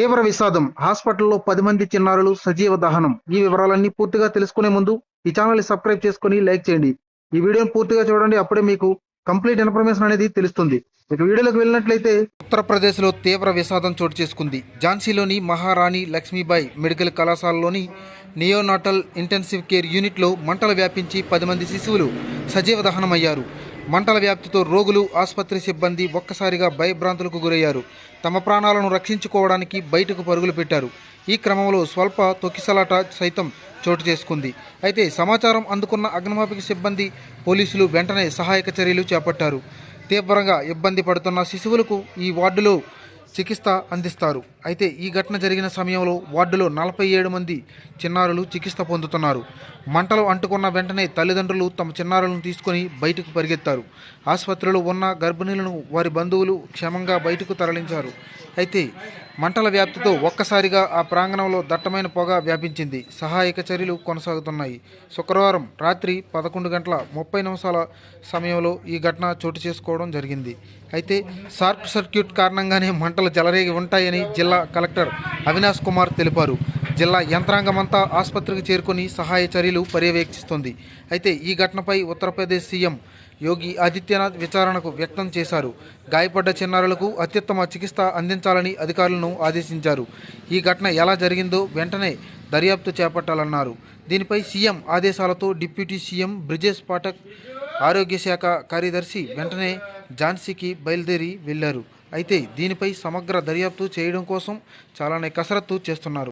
తీవ్ర విషాదం. హాస్పిటల్లో పది మంది చిన్నారులు సజీవ దహనం. ఈ వివరాలన్నీ పూర్తిగా తెలుసుకునే ముందు ఈ ఛానల్ని సబ్స్క్రైబ్ చేసుకుని లైక్ చేయండి. ఈ వీడియోని పూర్తిగా చూడండి. అప్పుడే మీకు కంప్లీట్ ఇన్ఫర్మేషన్ అనేది తెలుస్తుంది. ఇక వీడియోలోకి వెళ్ళినట్లయితే ఉత్తరప్రదేశ్లో తీవ్ర విషాదం చోటు చేసుకుంది. ఝాన్సీలోని మహారాణి లక్ష్మీబాయి మెడికల్ కళాశాలలోని నియోనాటల్ ఇంటెన్సివ్ కేర్ యూనిట్లో మంటలు వ్యాపించి పది మంది శిశువులు సజీవ దహనమయ్యారు. మంటల వ్యాప్తితో రోగులు ఆసుపత్రి సిబ్బంది ఒక్కసారిగా భయభ్రాంతులకు గురయ్యారు. తమ ప్రాణాలను రక్షించుకోవడానికి బయటకు పరుగులు పెట్టారు. ఈ క్రమంలో స్వల్ప తొక్కిసలాట సైతం చోటు చేసుకుంది. అయితే సమాచారం అందుకున్న అగ్నిమాపక సిబ్బంది పోలీసులు వెంటనే సహాయక చర్యలు చేపట్టారు. తీవ్రంగా ఇబ్బంది పడుతున్న శిశువులకు ఈ వార్డులో చికిత్స అందిస్తారు. అయితే ఈ ఘటన జరిగిన సమయంలో వార్డులో నలభై ఏడు మంది చిన్నారులు చికిత్స పొందుతున్నారు. మంటలు అంటుకున్న వెంటనే తల్లిదండ్రులు తమ చిన్నారులను తీసుకొని బయటకు పరిగెత్తారు. ఆసుపత్రిలో ఉన్న గర్భిణీలను వారి బంధువులు క్షేమంగా బయటకు తరలించారు. అయితే మంటల వ్యాప్తితో ఒక్కసారిగా ఆ ప్రాంగణంలో దట్టమైన పొగ వ్యాపించింది. సహాయక చర్యలు కొనసాగుతున్నాయి. శుక్రవారం రాత్రి పదకొండు గంటల ముప్పై నిమిషాల సమయంలో ఈ ఘటన చోటు చేసుకోవడం జరిగింది. అయితే షార్ట్ సర్క్యూట్ కారణంగానే మంటలు జలరేగి ఉంటాయని జిల్లా కలెక్టర్ అవినాష్ కుమార్ తెలిపారు. జిల్లా యంత్రాంగమంతా ఆసుపత్రికి చేరుకొని సహాయ చర్యలు పర్యవేక్షిస్తోంది. అయితే ఈ ఘటనపై ఉత్తరప్రదేశ్ సీఎం యోగి ఆదిత్యనాథ్ విచారణకు వ్యక్తం చేశారు. గాయపడ్డ చిన్నారులకు అత్యుత్తమ చికిత్స అందించాలని అధికారులను ఆదేశించారు. ఈ ఘటన ఎలా జరిగిందో వెంటనే దర్యాప్తు చేపట్టాలన్నారు. దీనిపై సీఎం ఆదేశాలతో డిప్యూటీ సీఎం బ్రిజేష్ పాఠక్ ఆరోగ్య శాఖ కార్యదర్శి వెంటనే ఝాన్సీకి బయలుదేరి వెళ్ళారు అయితే దీనిపై సమగ్ర దర్యాప్తు చేయడం కోసం చాలానే కసరత్తు చేస్తున్నారు.